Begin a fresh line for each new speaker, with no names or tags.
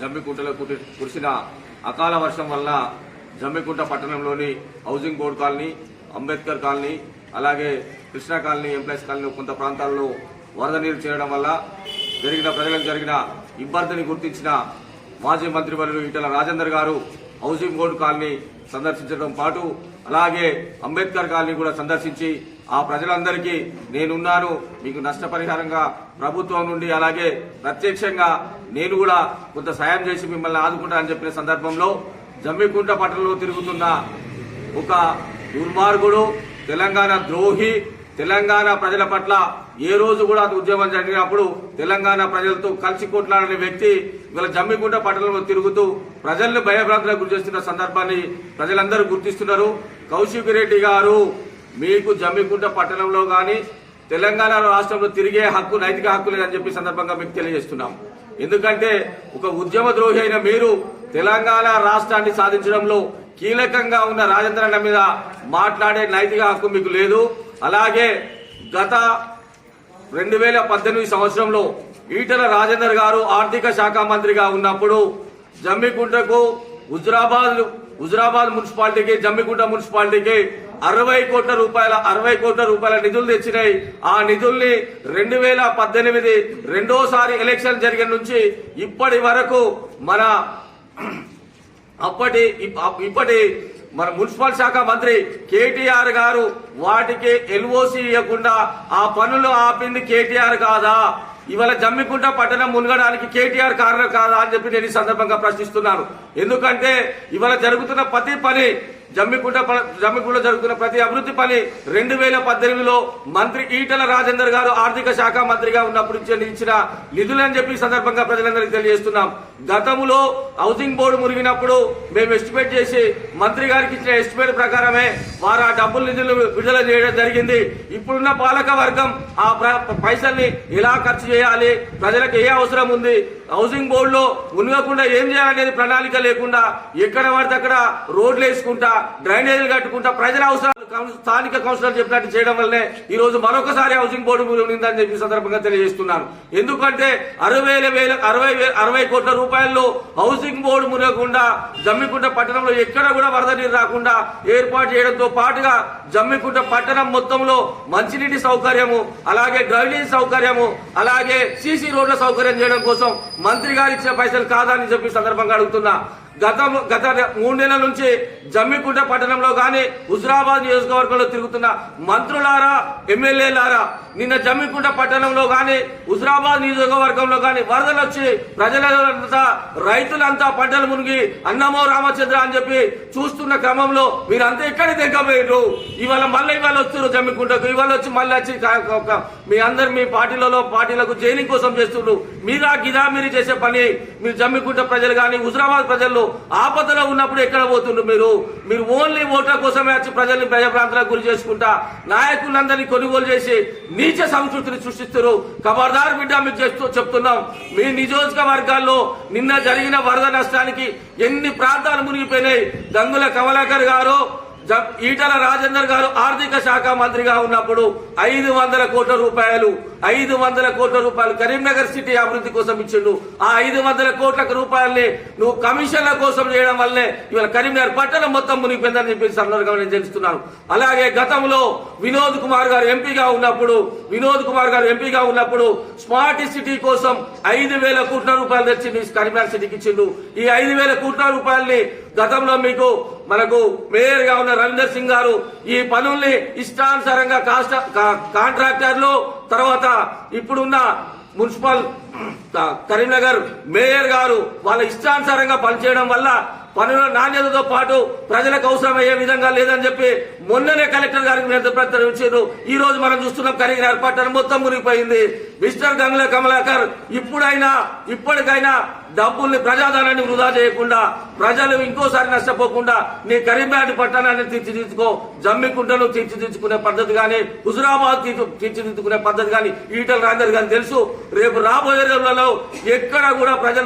జమ్మికుంటలో కురిసిన అకాల వర్షం వల్ల జమ్మికుంట పట్టణంలోని housing board colony Ambedkar colony అలాగే కృష్ణా కాలనీ ఎంప్లాయీస్ కాలనీ కొంత ప్రాంతాల్లో వరద నీరు చేరడం వల్ల జరిగిన ప్రజలకు జరిగిన ఇబ్బందిని గుర్తించిన మాజీ మంత్రివర్యులు ఈటల రాజేందర్ గారు హౌసింగ్ బోర్డు కాలనీ సందర్శించడం పాటు అలాగే అంబేద్కర్ కాలనీ కూడా సందర్శించి ఆ ప్రజలందరికీ నేనున్నాను. మీకు నష్టపరిహారంగా ప్రభుత్వం నుండి అలాగే ప్రత్యక్షంగా నేను కూడా కొంత సాయం చేసి మిమ్మల్ని ఆదుకుంటానని చెప్పిన సందర్భంలో జమ్మికుంట పట్టణంలో తిరుగుతున్న ఒక దుర్మార్గుడు తెలంగాణ ద్రోహి తెలంగాణ ప్రజల పట్ల ఏ రోజు కూడా ఉద్యమం జరిగినప్పుడు తెలంగాణ ప్రజలతో కలిసి కొట్లాడని వ్యక్తి ఇవాళ జమ్మికుంట పట్టణంలో తిరుగుతూ ప్రజల్ని భయభ్రాంతులకు గురి చేస్తున్న సందర్భాన్ని ప్రజలందరూ గుర్తిస్తున్నారు. కౌశిక్ రెడ్డి గారు మీకు జమ్మికుంట పట్టణంలో కానీ తెలంగాణ రాష్ట్రంలో తిరిగే హక్కు నైతిక హక్కు లేదని చెప్పి సందర్భంగా మీకు తెలియజేస్తున్నాం. ఎందుకంటే ఒక ఉద్యమ ద్రోహి అయిన మీరు తెలంగాణ రాష్ట్రాన్ని సాధించడంలో కీలకంగా ఉన్న రాజేంద్రన్న మీద మాట్లాడే నైతిక హక్కు మీకు లేదు. అలాగే గత రెండు వేల పద్దెనిమిది సంవత్సరంలో ఈటల రాజేందర్ గారు ఆర్థిక శాఖ మంత్రిగా ఉన్నప్పుడు జమ్మికుంటకు హుజురాబాద్ హుజురాబాద్ మున్సిపాలిటీకి జమ్మికుంట మున్సిపాలిటీకి అరవై కోట్ల రూపాయల అరవై కోట్ల రూపాయల నిధులు తెచ్చినాయి. ఆ నిధుల్ని రెండు వేల పద్దెనిమిది రెండోసారి ఎలక్షన్ జరిగిన నుంచి ఇప్పటి వరకు మన అప్పటి ఇప్పటి మన మున్సిపల్ శాఖ మంత్రి కేటీఆర్ గారు వాటికి ఎల్ఓసి ఇవ్వకుండా ఆ పనులు ఆపింది కేటీఆర్ కాదా? ఇవాళ జమ్మికుంట పట్టణం మునగడానికి కేటీఆర్ కారణం కాదా అని చెప్పి నేను ఈ సందర్భంగా ప్రశ్నిస్తున్నాను. ఎందుకంటే ఇవాళ జరుగుతున్న ప్రతి పని జమ్మికుంట జమ్మికుంట జరుగుతున్న ప్రతి అభివృద్ధి పని రెండు వేల పద్దెనిమిదిలో మంత్రి ఈటల రాజేందర్ గారు ఆర్థిక శాఖ మంత్రిగా ఉన్నప్పుడు చెల్లించిన నిధులని చెప్పి సందర్భంగా ప్రజలందరికీ తెలియజేస్తున్నాం. గతంలో హౌసింగ్ బోర్డు మురిగినప్పుడు మేము ఎస్టిమేట్ చేసి మంత్రి గారికి ఇచ్చిన ఎస్టిమేట్ ప్రకారమే వారు ఆ డబ్బులు నిధులు విడుదల చేయడం జరిగింది. ఇప్పుడున్న పాలక వర్గం ఆ పైసల్ని ఎలా ఖర్చు చేయాలి? ప్రజలకు ఏ అవసరం ఉంది? హౌసింగ్ బోర్డులో మునగకుండా ఏం చేయాలనేది ప్రణాళిక లేకుండా ఎక్కడ పడితే అక్కడ రోడ్లు వేసుకుంటా డ్రైనేజీలు కట్టుకుంటా ప్రజల అవసరాలు స్థానిక కౌన్సిలర్ చెప్పినట్టు చేయడం వల్లనే ఈ రోజు మరొకసారి హౌసింగ్ బోర్డు మునిగిందని చెప్పి సందర్భంగా తెలియజేస్తున్నాను ఎందుకంటే అరవై వేల అరవై అరవై కోట్ల రూపాయల్లో హౌసింగ్ బోర్డు మునగకుండా జమ్మికుంట పట్టణంలో ఎక్కడ కూడా వరద నీరు రాకుండా ఏర్పాటు చేయడంతో పాటుగా జమ్మికుంట పట్టణం మొత్తంలో మంచినీటి సౌకర్యము అలాగే డ్రైనేజ్ సౌకర్యము అలాగే సీసీ రోడ్ల సౌకర్యం చేయడం కోసం మంత్రి గారు ఇచ్చిన పైసలు కాదని చెప్పి సందర్భంగా అడుగుతున్నా. గత గత మూడు నెలల నుంచి జమ్మికుంట పట్టణంలో గాని హుజరాబాద్ నియోజకవర్గంలో తిరుగుతున్న మంత్రులారా ఎమ్మెల్యేలారా నిన్న జమ్మికుంట పట్టణంలో గాని హుజరాబాద్ నియోజకవర్గంలో గాని వరదలు వచ్చి ప్రజలంతా రైతులంతా పంటలు మునిగి అన్నమో రామచంద్ర అని చెప్పి చూస్తున్న క్రమంలో మీరంతా ఎక్కడ దగ్గపోయారు ఇవాళ మళ్ళీ ఇవాళ వస్తున్నారు జమ్మికుంటకు ఇవాళ వచ్చి మళ్ళీ వచ్చి మీ అందరు మీ పార్టీలలో పార్టీలకు జైలింగ్ కోసం చేస్తున్నారు మీరా గిదా మీరు చేసే పని. మీరు జమ్మికుంట ప్రజలు కానీ హుజరాబాద్ ప్రజలు ఆపదలో ఉన్నప్పుడు ఎక్కడ పోతుండ్రు మీరు? మీరు ఓన్లీ ఓట్ల కోసమే వచ్చి ప్రజల్ని ప్రాంతాలకు గురి చేసుకుంటా నాయకులందరినీ కొనుగోలు చేసి నీచ సంస్కృతిని సృష్టిస్తారు ఖబర్దార్ బిడ్డ మీకు చేస్తూ చెప్తున్నాం మీ నియోజకవర్గాల్లో నిన్న జరిగిన వరద నష్టానికి ఎన్ని ప్రాంతాలు మునిగిపోయినాయి? గంగుల కమలాకర్ గారు ఈటల రాజేందర్ గారు ఆర్థిక శాఖ మంత్రిగా ఉన్నప్పుడు ఐదు వందల కోట్ల రూపాయలు ఐదు వందల కోట్ల రూపాయలు కరీంనగర్ సిటీ అభివృద్ధి కోసం ఇచ్చిండు. ఆ ఐదు వందల కోట్ల రూపాయల్ని నువ్వు కమిషన్ల కోసం చేయడం వల్లే ఇవాళ కరీంనగర్ పట్టణం మొత్తం మునిగిపోయిందని చెప్పి సందర్భంగా నేను తెలుస్తున్నాను. అలాగే గతంలో వినోద్ కుమార్ గారు ఎంపీగా ఉన్నప్పుడు వినోద్ కుమార్ గారు ఎంపీగా ఉన్నప్పుడు స్మార్ట్ సిటీ కోసం ఐదు వేల కోట్ల రూపాయలు తెచ్చింది కరీంనగర్ సిటీకి ఇచ్చిండు. ఈ ఐదు వేల కోట్ల రూపాయల్ని గతంలో మీకు మనకు మేయర్గా ఉన్న రవీందర్ సింగ్ గారు ఈ పనుల్ని ఇష్టానుసారంగా కాస్ట్ కా- కాంట్రాక్టర్లు తర్వాత ఇప్పుడున్న మున్సిపల్ కరీంనగర్ మేయర్ గారు వాళ్ళ ఇష్టానుసారంగా పనిచేయడం వల్ల పనుల నాణ్యతతో పాటు ప్రజలకు అవసరమయ్యే విధంగా లేదని చెప్పి మొన్ననే కలెక్టర్ గారికి నేను ఇచ్చారు ఈ రోజు మనం చూస్తున్నాం కరీంనగర్ పట్టణం మొత్తం మునిగిపోయింది. మిస్టర్ గంగుల కమలాకర్ ఇప్పుడైనా ఇప్పటికైనా డబ్బుల్ని ప్రజాధనాన్ని వృధా చేయకుండా ప్రజలు ఇంకోసారి నష్టపోకుండా నీ కరీంనగర్ పట్టణాన్ని తీర్చిదిద్దుకో జమ్మికుంటను తీర్చిదిద్దుకునే పద్ధతి కానీ హుజురాబాద్ తీర్చిదిద్దుకునే పద్ధతి కానీ ఈటల రాజేందర్ గారికి తెలుసు. రేపు రాబోయే రోజులలో ఎక్కడ కూడా ప్రజలు